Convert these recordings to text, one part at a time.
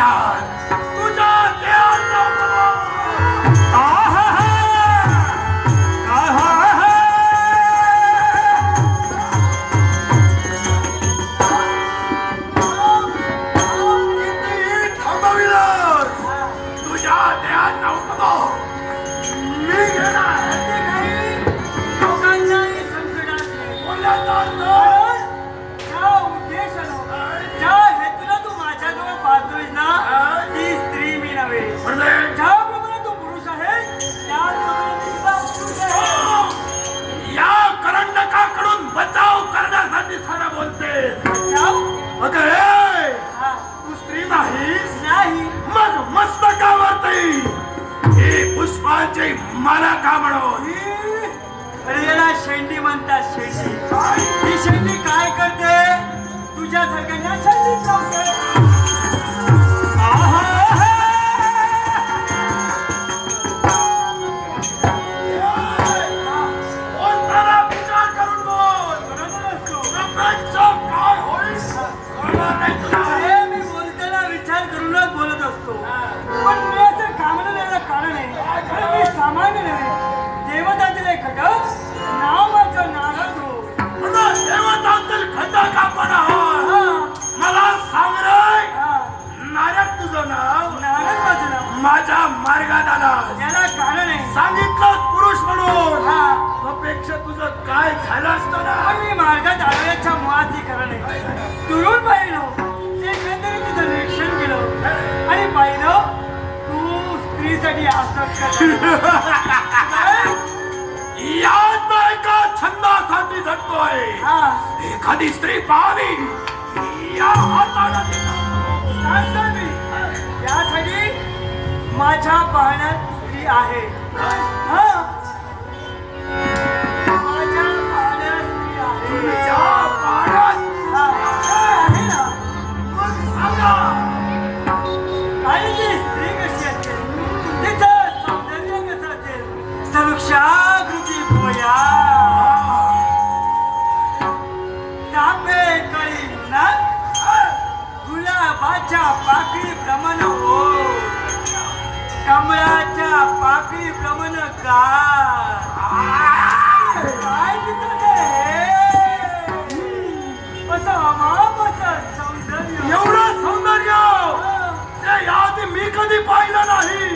China! आहे एवढं सौंदर्य. ते याआधी मी कधी पाहिलं नाही.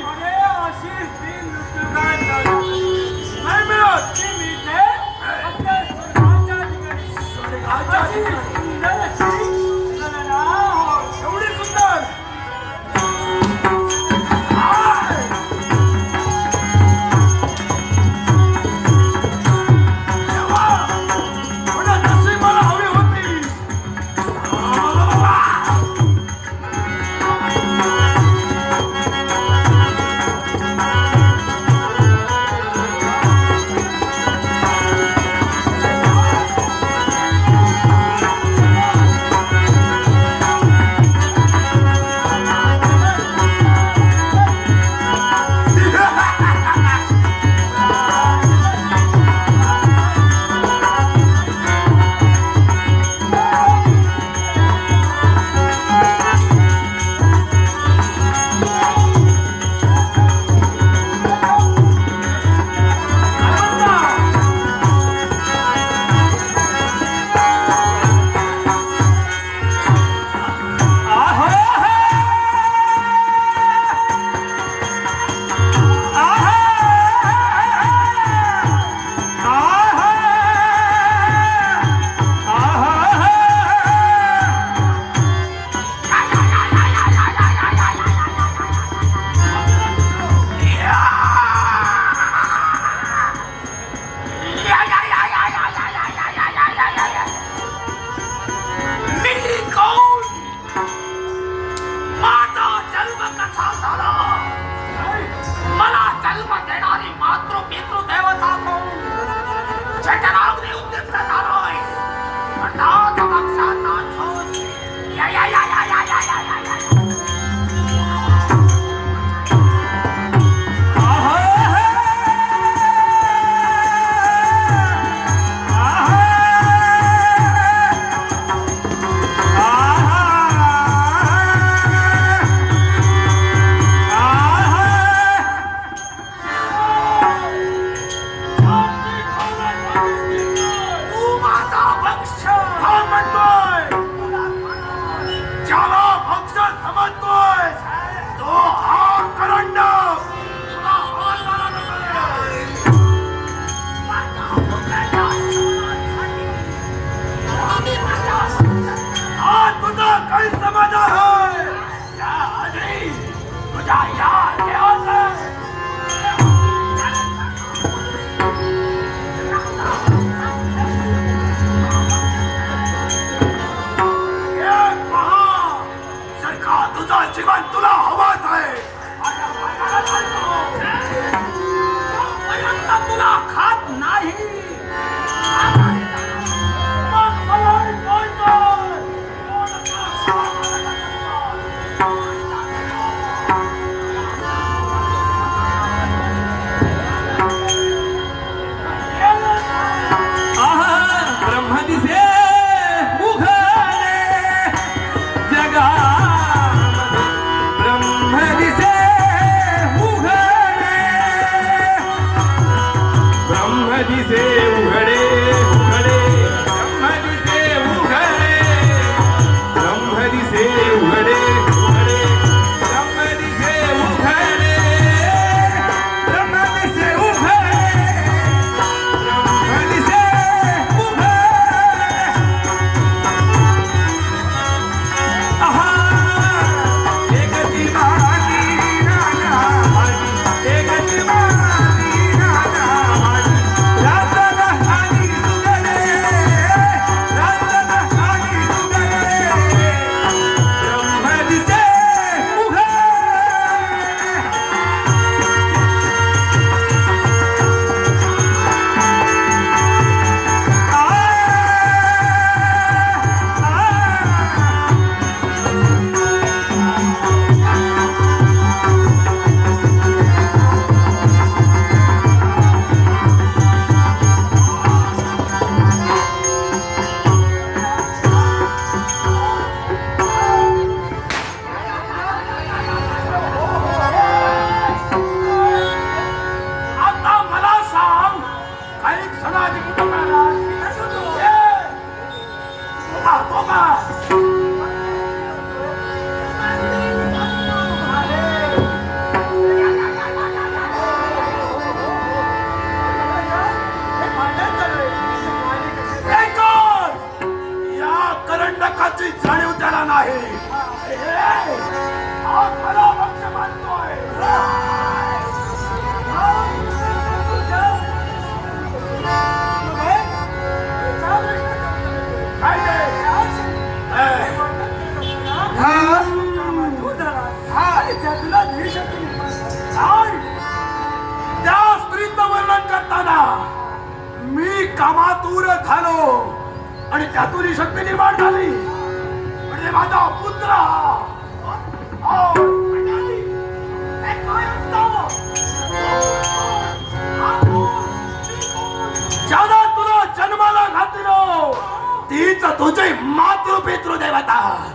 तुझे मातृ पितृ देवता?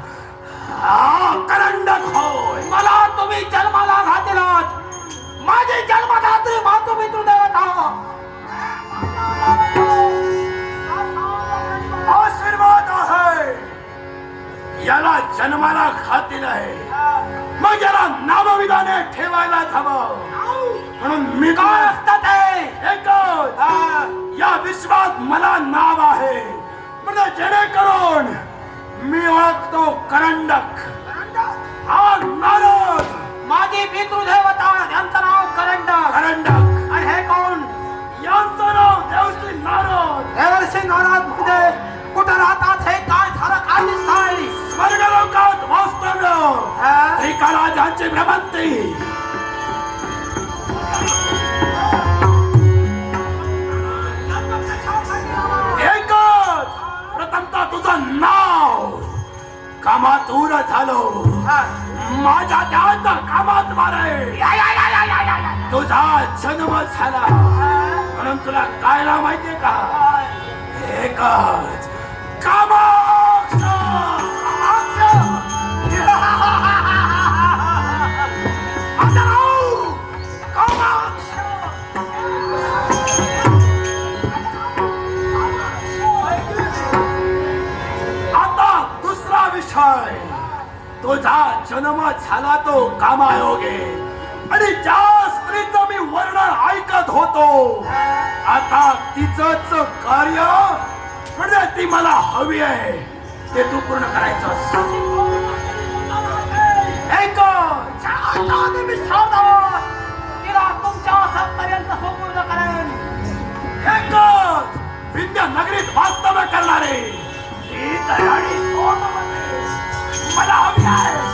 हा, करंडक होय. मला तुम्ही जन्माला घातलात. माझी जन्मदात्री मातृ पितृ देवता. आशीर्वाद आहे. याला जन्माला घातील आहे. मग याला नामविधाने ठेवायला हवं म्हणून मी काय असतात एकच. या विश्वात मला नाव आहे. म्हणजे जेणेकरून मी ओळखतो करंडक. हा नारद माझी पितृदेवता यांचं नाव करंडक. करंडक. आणि हे कोण? यांचं नाव देवश्री नारद. देवर्षी नाराज म्हणजे कुठं राहतात हे काय झालं काय दिसतंय? स्वर्गलोकात वास्तव्य. हा? त्रिकालाजांची भ्रमंती. नाव! कामातूर झालो. हा. माझ्या त्यात कामात मारे तुझा जन्म झाला. म्हणून तुला काय नाव माहितीये का? एकच. कामाक्ष तुझा जन्म झाला तो कामायोगे. आणि ज्या स्त्रीचं मी वर्णन ऐकत होतो आता तिचंच कार्य म्हणजे ती मला हवी आहे. ते तू पूर्ण करायचं तिला तुमच्या हातापर्यंत सुपूर्द करेन. एकच विद्या नगरीत वास्तव्य करणारे. ही तयारी सोडमध्ये मला हवी